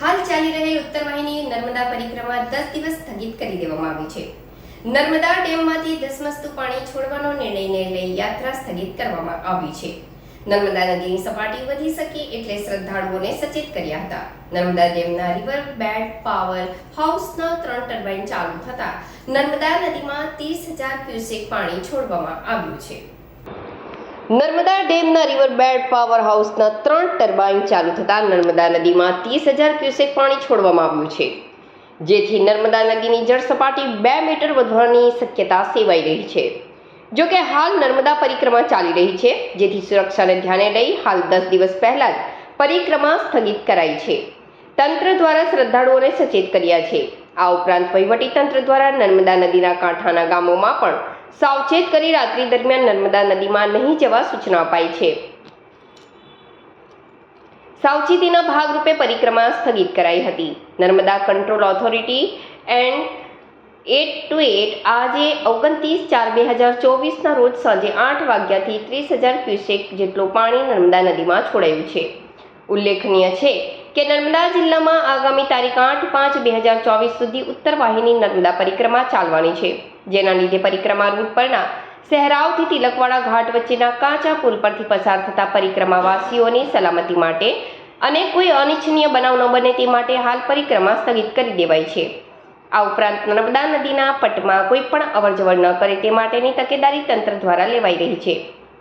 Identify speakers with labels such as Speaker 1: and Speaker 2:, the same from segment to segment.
Speaker 1: હાલ ચાલી રહેલ ઉત્તર વાહિની નર્મદા પરિક્રમા દસ દિવસ સ્થગિત કરી દેવામાં આવી છે. નર્મદા ડેમમાંથી ધસમસતું પાણી છોડવાનો નિર્ણયને લઈ યાત્રા સ્થગિત કરવામાં આવી છે. નર્મદા નદીની સપાટી વધી શકે એટલે શ્રદ્ધાળુઓને સચેત કર્યા હતા. નર્મદા ડેમના રિવર, બેડ, પાવર, હાઉસના ત્રણ ટર્બાઇન ચાલુ થતા નર્મદા નદીમાં ત્રીસ હજાર ક્યુસેક પાણી છોડવામાં આવ્યું છે. નર્મદા ડેમના રિવરબેડ પાવર હાઉસના ત્રણ ટર્બાઇન ચાલુ થતાં નર્મદા નદીમાં ત્રીસ હજાર ક્યુસેક પાણી છોડવામાં આવ્યું છે. જેથી નર્મદા નદીની જળ સપાટી બે મીટર વધવાની શક્યતા સેવાઈ રહી છે. જો કે હાલ નર્મદા પરિક્રમા ચાલી રહી છે, જેથી સુરક્ષાને ધ્યાને લઈ હાલ દસ દિવસ પહેલા જ પરિક્રમા સ્થગિત કરાઈ છે. તંત્ર દ્વારા શ્રદ્ધાળુઓને સચેત કર્યા છે. આ ઉપરાંત વહીવટી તંત્ર દ્વારા નર્મદા નદીના કાંઠાના ગામોમાં પણ સાવચેત કરી રાત્રિ દરમિયાન નર્મદા નદીમાં નહીં જવા સૂચના અપાઈ છે. સાવચેતીના ભાગરૂપે પરિક્રમા સ્થગિત કરાઈ હતી. Narmada control authority and at two at આજે ઓગણત્રીસ ચાર બે હજાર ચોવીસના રોજ સાંજે આઠ વાગ્યાથી ત્રીસ હજાર ક્યુસેક જેટલું પાણી નર્મદા નદીમાં છોડાયું છે. ઉલ્લેખનીય છે કે નર્મદા જિલ્લામાં આગામી તારીખ આઠ પાંચ બે હજાર ચોવીસ સુધી ઉત્તર વાહિની નર્મદા પરિક્રમા ચાલવાની છે, જેના લીધે પરિક્રમા રૂટ પરના સહેરાવથી તિલકવાડા ઘાટ વચ્ચેના કાચા પુલ પરથી પસાર થતા પરિક્રમાવાસીઓની સલામતી માટે અને કોઈ અનિચ્છનીય બનાવ ન બને તે માટે હાલ પરિક્રમા સ્થગિત કરી દેવાઈ છે. આ ઉપરાંત નર્મદા નદીના પટમાં કોઈ પણ અવરજવર ન કરે તે માટેની તકેદારી તંત્ર દ્વારા લેવાઈ રહી છે.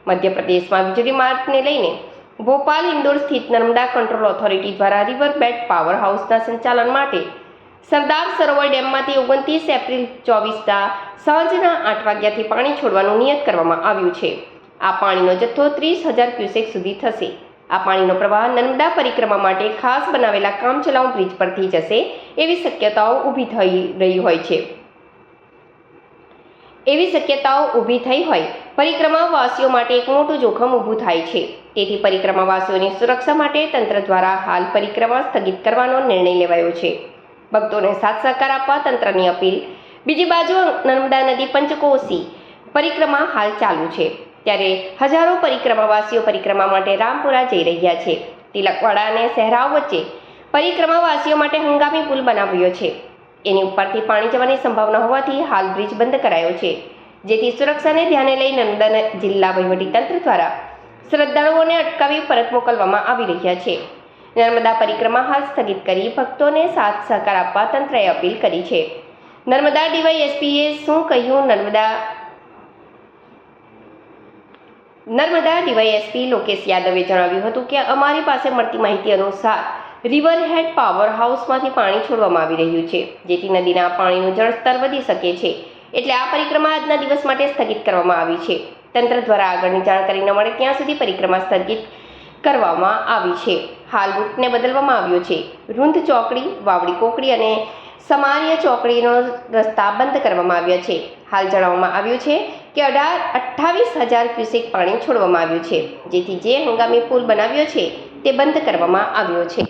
Speaker 1: મધ્યપ્રદેશમાં વીજળી માર્ગને લઈને ભોપાલ ઇન્દોર સ્થિત નર્મદા કંટ્રોલ ઓથોરિટી દ્વારા રિવર બેડ પાવર હાઉસના સંચાલન માટે સરદાર સરોવર ડેમમાંથી ઓગણત્રીસ એપ્રિલ ચોવીસના સાંજના આઠ વાગ્યાથી પાણી છોડવાનું નિયત કરવામાં આવ્યું છે. આ પાણીનો જથ્થો ત્રીસ હજાર ક્યુસેક સુધી થશે. આ પાણીનો પ્રવાહ નર્મદા પરિક્રમા માટે ખાસ બનાવેલા કામચલાઉ બ્રિજ પરથી જશે એવી શક્યતાઓ ઊભી થઈ રહી હોય છે. એવી શક્યતાઓ ઊભી થઈ હોય, પરિક્રમાવાસીઓ માટે એક મોટું જોખમ ઊભું થાય છે. તેથી પરિક્રમાવાસીઓની સુરક્ષા માટે તંત્ર દ્વારા હાલ પરિક્રમા સ્થગિત કરવાનો નિર્ણય લેવાયો છે. ભક્તોને સાથ સહકાર આપવા તંત્રની અપીલ. બીજી બાજુ નર્મદા નદી પંચકોસી પરિક્રમા હાલ ચાલુ છે. ત્યારે હજારો પરિક્રમાવાસીઓ પરિક્રમા માટે રામપુરા જઈ રહ્યા છે. તિલકવાડા અને સહેરાવ વચ્ચે પરિક્રમાવાસીઓ માટે હંગામી પુલ બનાવ્યો છે. એની ઉપરથી પાણી જવાની સંભાવના હોવાથી હાલ બ્રિજ બંધ કરાયો છે. જેથી સુરક્ષાને ધ્યાને લઈ નર્મદા જિલ્લા વહીવટીતંત્ર દ્વારા શ્રદ્ધાળુઓને અટકાવી પરત મોકલવામાં આવી રહ્યા છે. નર્મદા પરિક્રમા હાલ સ્થગિત કરી ભક્તોને સાથ સહકાર આપવા તંત્રએ અપીલ કરી છે. નર્મદા ડીવાયએસપીએ શું કહ્યું? નર્મદા નર્મદા ડીવાયએસપી લોકેશ યાદવે જણાવ્યું હતું કે અમારી પાસે મળતી માહિતી અનુસાર રિવરહેડ પાવર હાઉસમાંથી પાણી છોડવામાં આવી રહ્યું છે, જેથી નદીના પાણીનું જળસ્તર વધી શકે છે. એટલે આ પરિક્રમા આજના દિવસ માટે સ્થગિત કરવામાં આવી છે. તંત્ર દ્વારા આગળની જાણકારી ન મળે ત્યાં સુધી પરિક્રમા સ્થગિત કરવામાં આવી છે. હાલ રૂટને બદલવામાં આવ્યો છે. રૂંધ ચોકડી, વાવડી કોકડી અને સમાર્ય ચોકડીનો રસ્તા બંધ કરવામાં આવ્યા છે. હાલ જણાવવામાં આવ્યું છે કે અઢાર અઠ્ઠાવીસ હજાર ક્યુસેક પાણી છોડવામાં આવ્યું છે. જેથી જે હંગામી પુલ બનાવ્યો છે તે બંધ કરવામાં આવ્યો છે.